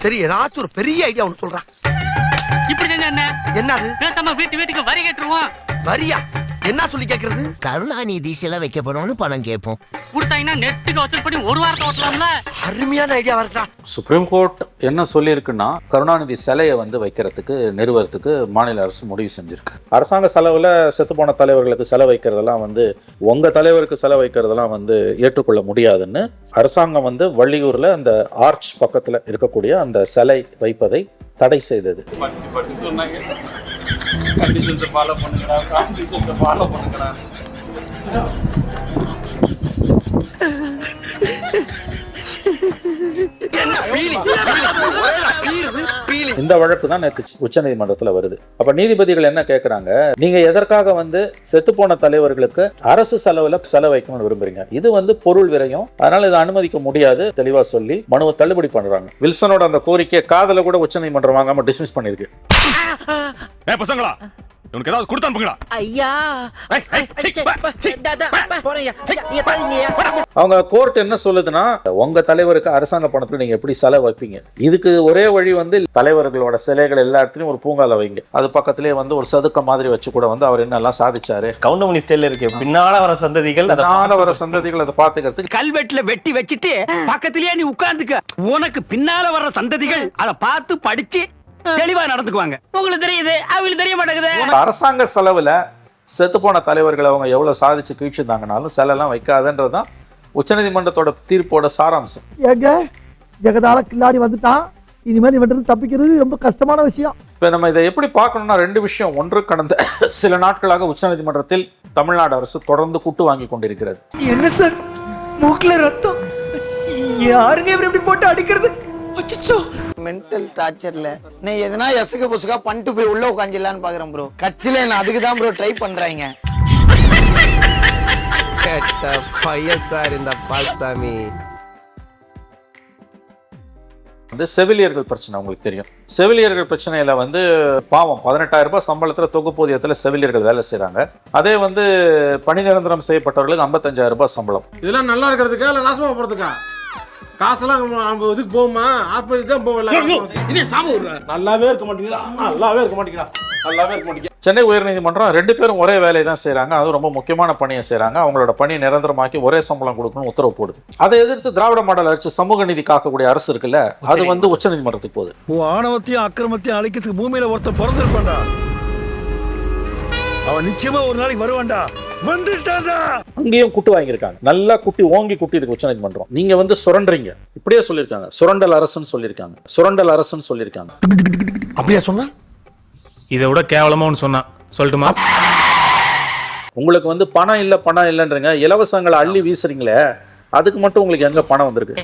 சரி ஏதாச்சும் ஒரு பெரிய ஐடியா ஒன்று சொல்றான் இப்படி செஞ்சா என்ன? என்னது? பேசாம வீட்டு வீட்டுக்கு வரி கட்டுருவோம். வரியா? என்ன சொல்லி கேக்குறது? கருணாநிதி சிலை வைக்க போறோம்னு பணம் கேட்போம். கொடுத்தாங்கன்னா நெட்டுக்கு வசூல் பண்ணி ஒரு வாரத்தை ஓட்டலாம்ல? அருமையான ஐடியா வரட்டா சுப்ரீம் கோர்ட் என்ன சொல்லியிருக்குன்னா கருணாநிதி சிலையை வந்து வைக்கிறதுக்கு நிறுவனத்துக்கு மாநில அரசு முடிவு செஞ்சிருக்கு. அரசாங்க செலவில் செத்துப்போன தலைவர்களுக்கு செலவு வைக்கிறதெல்லாம் வந்து உங்க தலைவருக்கு செலவு வைக்கிறதெல்லாம் வந்து ஏற்றுக்கொள்ள முடியாதுன்னு அரசாங்கம் வந்து வள்ளியூர்ல அந்த ஆர்ச் பக்கத்துல இருக்கக்கூடிய அந்த சிலை வைப்பதை தடை செய்தது. படிச்சு படிச்சு சொன்னாங்க. கண்டிஷன்ஸை ஃபாலோ பண்ணுங்கடா கண்டிஷன்ஸை ஃபாலோ பண்ணுங்கடா இந்த வழக்கு தான் நேற்று உச்சநீதிமன்றத்தில் வருது. அப்ப நீதிபதிகள் என்ன கேட்கறாங்க நீங்க எதற்காக வந்து செத்துப்போன தலைவர்களுக்கு அரசு செலவுல செலவைக்கணும்னு விரும்புறீங்க? இது வந்து பொருள் விரையும். அதனால இதை அனுமதிக்க முடியாது தெளிவா சொல்லி மனுவை தள்ளுபடி பண்றாங்க. வில்சனோட அந்த கோரிக்கையை காதல கூட உச்சநீதிமன்றம் வாங்காம டிஸ்மிஸ் பண்ணிருக்கு. ஏ பசங்களா உனக்கு ஏதாவது கொடுத்து ஐயா. அவங்க கோர்ட் என்ன சொல்லுதுன்னா உங்க தலைவருக்கு அரசாங்க பணத்துல நீங்க எப்படி செலவு வைப்பீங்க? இதுக்கு ஒரே வழி வந்து தலைவர்களோட சிலைகள் எல்லா இடத்துலயும் ஒரு பூங்கால வைங்க. அது பக்கத்திலேயே வந்து ஒரு சதுக்க மாதிரி வச்சு கூட வந்து அவர் என்னெல்லாம் சாதிச்சாரு. கவுண்டமணி ஸ்டைல்ல இருக்கு. பின்னால வர சந்ததிகள் அதை அதனால வர சந்ததிகள் அதை பாத்துக்கிறதுக்கு கல்வெட்டுல வெட்டி வச்சிட்டு பக்கத்திலேயே நீ உட்கார்ந்துக்க. உனக்கு பின்னால வர்ற சந்ததிகள் அத பார்த்து படிச்சு தெளிவா நடந்துக்குவாங்க. உங்களுக்கு தெரியுது அவங்களுக்கு தெரிய மாட்டேங்குது. அரசாங்க செலவுல செத்துப்போன தலைவர்கள் அவங்க எவ்வளவு சாதிச்சு கீழ்ச்சிருந்தாங்கனாலும் செலெல்லாம் வைக்காதுன்றதுதான் உச்சநீதிமன்றத்தோட தீர்ப்போட சாராம்சம். ஏங்க ஜெகதால கில்லாடி வந்துட்டான். இனிமேல் இவன் தப்பிக்கிறது ரொம்ப கஷ்டமான விஷயம். இப்ப நம்ம இதை எப்படி பார்க்கணும்னா ரெண்டு விஷயம். ஒன்று கடந்த சில நாட்களாக உச்சநீதிமன்றத்தில் தமிழ்நாடு அரசு தொடர்ந்து கூட்டு வாங்கி கொண்டிருக்கிறது. என்ன சார்? மூக்குல ரத்தம். யாருங்க இவர் இப்படி போட்டு அடிக்கிறது? அச்சச்சோ. மென்டல் டார்ச்சர்ல நீ எதனா எசுக்கு புசுக்கா பண்ணிட்டு போய் உள்ள உட்காந்துலான்னு பாக்குறேன் ப்ரோ கட்சியில நான் அதுக்கு தான் ப்ரோ ட்ரை பண்றாங்க. கேட்ட பையன் சார் இந்த பால்சாமி. வந்து செவிலியர்கள் பிரச்சனை உங்களுக்கு தெரியும். செவிலியர்கள் பிரச்சனையில வந்து பாவம் பதினெட்டாயிரம் ரூபாய் சம்பளத்துல தொகுப்பூதியத்துல செவிலியர்கள் வேலை செய்றாங்க. அதே வந்து பணி நிரந்தரம் செய்யப்பட்டவர்களுக்கு ஐம்பத்தஞ்சாயிரம் ரூபாய் சம்பளம். இதெல்லாம் நல்லா இருக்கிறதுக்கா இல்ல நாசமா போறதுக்கா? காசெல்லாம் நம்ம இதுக்கு போகுமா? ஆஸ்பத்திரி தான் போகல நல்லாவே இருக்க மாட்டேங்கிறா நல்லாவே இருக்க மாட்டேங்கிறா நல்லாவே இருக்க மாட்டேங்கிறா சென்னை உயர்நீதிமன்றம் ரெண்டு பேரும் ஒரே வேலையை தான் செய்றாங்க. அது ரொம்ப முக்கியமான பணியை செய்றாங்க. அவங்களோட பணி நிரந்தரமாக்கி ஒரே சம்பளம் கொடுக்கணும்னு உத்தரவு போடுது. அதை எதிர்த்து திராவிட மாடல் அரசு சமூக நீதி காக்கக்கூடிய அரசு இருக்குல்ல அது வந்து உச்சநீதிமன்றத்துக்கு போகுது. ஆணவத்தையும் அக்கிரமத்தையும் அழிக்கிறதுக்கு பூமியில ஒருத்தன் பிறந்திருப்பான்டா. அவன் நிச்சயமா ஒரு நாளைக்கு வருவான்டா. வந்துட்டான்டா. அங்கேயும் குட்டு வாங்கியிருக்காங்க. நல்லா குட்டி ஓங்கி குட்டி இருக்கு உச்சநீதிமன்றம் நீங்க வந்து சுரண்டுறீங்க. இப்படியே சொல்லியிருக்காங்க. சுரண்டல் அரசுன்னு சொல்லியிருக்காங்க. சுரண்டல் அரசுன்னு சொல்லியிருக்காங்க. அப்படியா சொன்னா? இதை விட கேவலமா ஒன்று சொன்னான் சொல்லட்டுமா? உங்களுக்கு வந்து பணம் இல்ல பணம் இல்லைன்றீங்க. இலவசங்களை அள்ளி வீசுறீங்களே. அதுக்கு மட்டும் உங்களுக்கு எங்க பணம் வந்திருக்கு?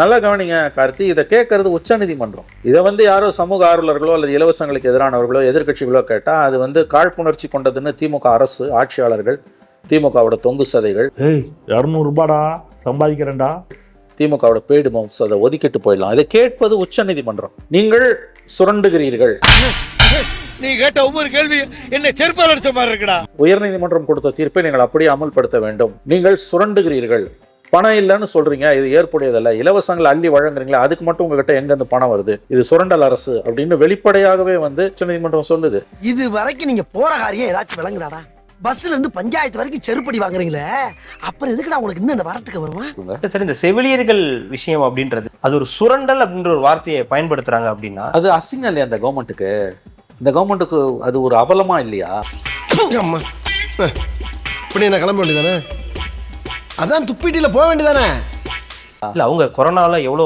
நல்லா கவனிங்க கார்த்தி இதை கேட்கறது உச்சநீதிமன்றம். இதை வந்து யாரோ சமூக ஆர்வலர்களோ அல்லது இலவசங்களுக்கு எதிரானவர்களோ எதிர்க்கட்சிகளோ கேட்டா அது வந்து காழ்ப்புணர்ச்சி கொண்டதுன்னு திமுக அரசு ஆட்சியாளர்கள் திமுகவோட தொங்கு சதைகள் இரநூறுபாடா சம்பாதிக்கிறேன்டா. திமுகவோட பெய்டு மவுத்ஸ் அதை ஒதுக்கிட்டு போயிடலாம். இதை கேட்பது உச்சநீதிமன்றம். நீங்கள் சுரண்டுகிறீர்கள். நீ கேட்ட ஒவ்வொரு கேள்வி என்ன செருப்பால் அடிச்ச மாதிரி இருக்குடா. உயர்நீதிமன்றம் கொடுத்த தீர்ப்பை நீங்கள் அப்படியே அமல்படுத்த வேண்டும். நீங்கள் சுரண்டுகிறீர்கள். பணம் இல்லைன்னு சொல்றீங்க இது ஏற்புடையதல்ல. இலவசங்களை அள்ளி வழங்குறீங்களா அதுக்கு மட்டும் உங்ககிட்ட எங்க இருந்து பணம் வருது? இது சுரண்டல் அரசு அப்படின்னு வெளிப்படையாகவே வந்து உச்சநீதிமன்றம் சொல்லுது. இது வரைக்கும் நீங்க போற காரியம் ஏதாச்சும் விளங்குறாடா? பஸ்ல இருந்து பஞ்சாயத்து வரைக்கும் செருப்படி வாங்குறீங்களே? அப்புறம் எதுக்குடா உங்களுக்கு இன்னும் இந்த வரத்துக்கு வருமா? சரி இந்த செவிலியர்கள் விஷயம் அப்படின்றது அது ஒரு சுரண்டல் அப்படின்ற ஒரு வார்த்தையை பயன்படுத்துறாங்க அப்படின்னா அது அசிங்கம் இல்லையா அந்த கவர்மெண்ட்டுக்கு இந்த கவர்மெண்ட்டுக்கு அது ஒரு அவலமா இல்லையா? அம்மா. இப்படி என்ன கிளம்ப வேண்டியதானே? அதான் துப்பிட்டில போக வேண்டியதானே? இல்ல அவங்க கொரோனால எவ்வளோ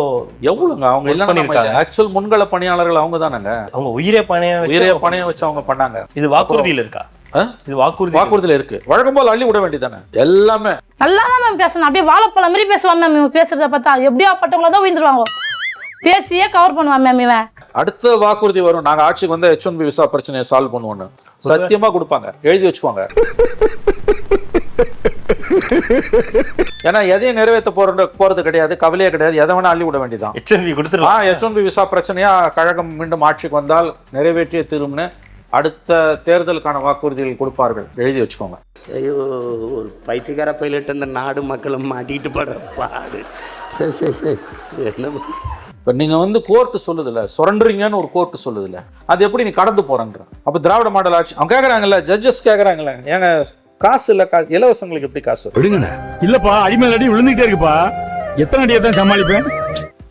எவ்வளவுங்க? அவங்க இல்லைன்னா பண்ணிருக்காங்க. ஆக்சுவல் முன்கள பணியாளர்கள் அவங்க தானங்க? அவங்க உயிரே பணைய வச்சு உயிரைய பணையம் வச்சு அவங்க பண்ணாங்க. இது வாக்குறுதியில் இருக்கா? ஆ? இது வாக்குறுதி வாக்குறுதியில இருக்கு. வழக்கம் போல் அள்ளி விட வேண்டியதானே? எல்லாமே. நல்லா தான் மேம் பேசணும். அப்படியே வாழைப்பழம் மாதிரி பேசுவான் மேம் இவன். பேசுறத பார்த்தா எப்படியா பட்டவங்கள தான் உயிர்ந்துருவாங்க. பேசியே கவர் பண்ணுவான் மேம் இவன். அடுத்த வாக்குறுதி வரும். நாங்க ஆட்சிக்கு வந்து ஹெச் ஒன் பி விசா பிரச்சனையை சால்வ் பண்ணுவோம்னு. சத்தியமா கொடுப்பாங்க. எழுதி வச்சுக்கோங்க. ஏன்னா எதையும் நிறைவேற்ற போறது போறது கிடையாது. கவலையே கிடையாது. எதை வேணா அள்ளி விட வேண்டியதான் ஹெச் ஒன் பி விசா பிரச்சனையா கழகம் மீண்டும் ஆட்சிக்கு வந்தால் நிறைவேற்றிய தீரும்னு அடுத்த தேர்தலுக்கான வாக்குறுதிகள் கொடுப்பார்கள். எழுதி வச்சுக்கோங்க. ஐயோ ஒரு பைத்தியக்கார பைலட் இந்த நாடு மக்களும் மாட்டிட்டு படுற பாடு. சரி சரி சரி. என்ன? இப்போ நீங்கள் வந்து கோர்ட்டு சொல்லுதுல சுரண்டுறீங்கன்னு ஒரு கோர்ட்டு சொல்லுதுல. அது எப்படி நீ கடந்து போறேன்ற? அப்போ திராவிட மாடல் ஆட்சி அவன் கேட்குறாங்கல்ல ஜட்ஜஸ் கேட்குறாங்கல்ல ஏங்க காசு இல்லை கா இலவசங்களுக்கு எப்படி காசு விடுங்கண்ணே. இல்லப்பா அடிமேல் அடி விழுந்துகிட்டே இருக்குப்பா. எத்தனை அடியை தான் சமாளிப்பேன்?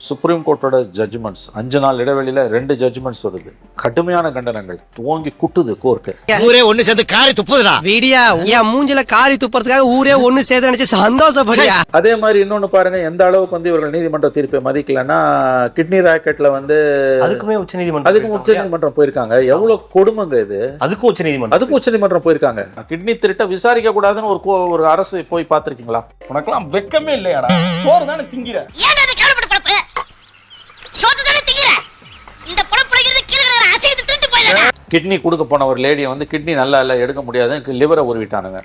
சுப்ரீம் கோர்ட்டோட ஜட்ஜ்மெண்ட்ஸ் அஞ்சு நாள் இடைவெளியில ரெண்டு ஜட்ஜ்மெண்ட்ஸ் வருது. கடுமையான கண்டனங்கள். துவங்கி குட்டுது கோர்ட்டு ஊரே ஒண்ணு சேர்ந்து காரி துப்புதுடா. வீடியா என் மூஞ்சில காரி துப்புறதுக்காக ஊரே ஒண்ணு சேர்த்து நினைச்சு சந்தோஷப்படியா? அதே மாதிரி இன்னொன்னு பாருங்க எந்த அளவுக்கு வந்து இவர்கள் நீதிமன்ற தீர்ப்பை மதிக்கலன்னா கிட்னி ராக்கெட்ல வந்து அதுக்குமே உச்ச நீதிமன்றம் அதுக்கும் உச்ச நீதிமன்றம் போயிருக்காங்க. எவ்வளவு கொடுமைங்க இது? அதுக்கும் உச்ச நீதிமன்றம். அதுக்கும் உச்ச நீதிமன்றம் போயிருக்காங்க. கிட்னி திருட்ட விசாரிக்க கூடாதுன்னு ஒரு கோ- ஒரு அரசு போய் பார்த்திருக்கீங்களா? உனக்கெல்லாம் வெக்கமே இல்லையாடா? சோறு தானே திங்கிற ஏன் அதை கேவலப்பட்ட பழப்பு சோத்து தானே திங்கிற இந்த பழப்புழைக்கிறது கீழே கிடக்கிற அசிங்கத்தை திருட்டு போயிடலாம் கிட்னி கொடுக்க போன ஒரு லேடியை வந்து கிட்னி நல்லா இல்லை எடுக்க முடியாது லிவரை உருவிட்டானுங்க.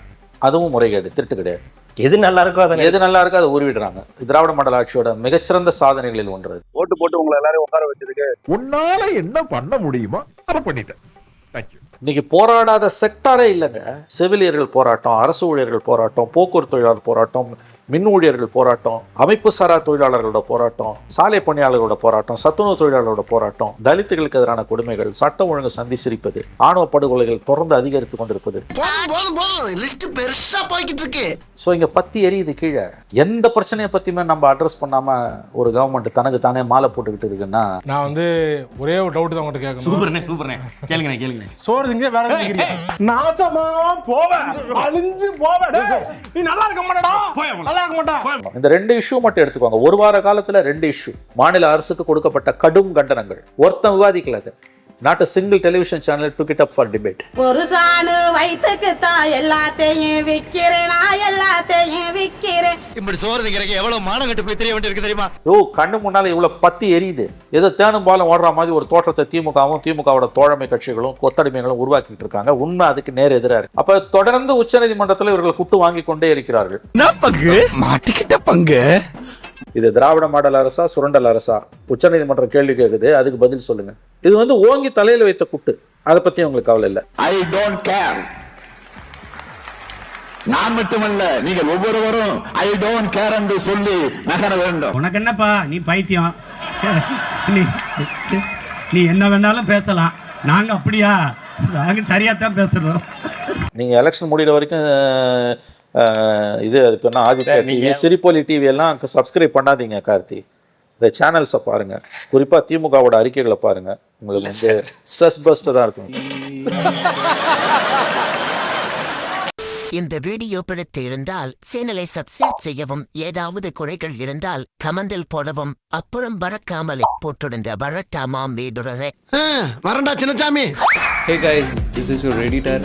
அதுவும் முறைகேடு திருட்டு கிடையாது. எது நல்லா இருக்கோ அதை எது நல்லா இருக்கோ அதை உருவிடுறாங்க. திராவிட மாடல் ஆட்சியோட மிகச்சிறந்த சாதனைகளில் ஒன்று. ஓட்டு போட்டு உங்களை எல்லாரும் உட்கார வச்சதுக்கு உன்னால என்ன பண்ண முடியுமோ அதை பண்ணிட்டேன். இன்னைக்கு போராடாத செக்டாரே இல்லைங்க. செவிலியர்கள் போராட்டம் அரசு ஊழியர்கள் போராட்டம் போக்குவரத்து தொழிலாளர் போராட்டம் மின் ஊழியர்கள் போராட்டம் அமைப்பு சாரா தொழிலாளர்களோட போராட்டம் சாலை பணியாளர்களோட போராட்டம் சத்துணவு தொழிலாளர்களோட போராட்டம் தலித்துகளுக்கு எதிரான கொடுமைகள் சட்ட ஒழுங்கு சந்தி சிரிப்பது ஆணவ படுகொலைகள் தொடர்ந்து அதிகரித்து கொண்டிருப்பது. ஸோ இங்க பத்தி எரியுது கீழே. எந்த பிரச்சனையை பத்தியுமே நம்ம அட்ரஸ் பண்ணாம ஒரு கவர்மெண்ட் தனக்கு தானே மாலை போட்டுக்கிட்டு இருக்குன்னா? நான் வந்து ஒரே ஒரு டவுட் தான் உங்கள்கிட்ட கேட்கணும். சூப்பர்ண்ணே சூப்பர்ண்ணே. கேளுங்கண்ணே கேளுங்க சோறு திங்க வேற? நாசமா போவேன். அழிஞ்சு போவேன். நீ நல்லா இருக்க மாட்டடா நல்லா இருக்க மாட்டான் இந்த ரெண்டு இஷ்யூ மட்டும் எடுத்துக்கோங்க. ஒரு வார காலத்துல ரெண்டு இஷ்யூ மாநில அரசுக்கு கொடுக்கப்பட்ட கடும் கண்டனங்கள். ஒருத்தன் விவாதிக்கல not a single television channel took it up for debate ஒரு சாணு வயிற்றுக்கு தான் எல்லாத்தையும் விக்கிறேன். நான் எல்லாத்தையும் விக்கிறேன். இப்படி சோறு திங்கிறக்கு எவ்வளவு மானம் கட்டு போய் தெரிய வேண்டியிருக்கு தெரியுமா? ஓ கண்ணு முன்னால இவ்வளவு பத்தி எரியுது. ஏதோ தேனும் பாலும் ஓடுற மாதிரி ஒரு தோற்றத்தை திமுகவும் திமுகவோட தோழமை கட்சிகளும் கொத்தடிமைகளும் உருவாக்கிட்டு இருக்காங்க. உண்மை அதுக்கு நேர் எதிரா இருக்கு. அப்ப தொடர்ந்து உச்சநீதிமன்றத்தில் இவர்கள் குட்டு வாங்கி கொண்டே இருக்கிறார்கள். மாட்டிக்கிட்ட பங்கு? இது திராவிட மாடல் அரசா சுரண்டல் அரசா? உச்சநீதிமன்றம் கேள்வி கேக்குது அதுக்கு பதில் சொல்லுங்க. இது வந்து ஓங்கி தலையில வைத்த குட்டு. அதை பத்தி உங்களுக்கு கவலை இல்லை. ஐ டோன்ட் கேர் நான் மட்டுமல்ல நீங்கள் ஒவ்வொருவரும் ஐ டோன்ட் கேர் என்று சொல்லி நகர வேண்டும். உனக்கு என்னப்பா? நீ பைத்தியம். நீ நீ என்ன வேணாலும் பேசலாம். நாங்க அப்படியா? நாங்க சரியா தான் பேசுறோம். நீங்க எலெக்ஷன் முடிகிற வரைக்கும் அஹ், இது அது என்ன? ஆதித்யா டிவி சிரிப்பொலி டிவி எல்லாம் சப்ஸ்கிரைப் பண்ணாதீங்க கார்த்தி. இந்த சேனல்ஸை பாருங்க. குறிப்பா திமுகவோட அறிக்கைகளை பாருங்க. உங்களுக்கு வந்து ஸ்ட்ரெஸ் பஸ்டராக இருக்கும். இந்த வீடியோ பிடித்து இருந்தால் சேனலை சப்ஸ்கிரைப் செய்யவும் ஏதாவது குறைகள் இருந்தால் கமெண்டில் போடவும் அப்புறம் பறக்காமலே போட்டிருந்த வரட்டாமாம் வீடுறதை வரண்டா Chinnasamy hey guys this is your editor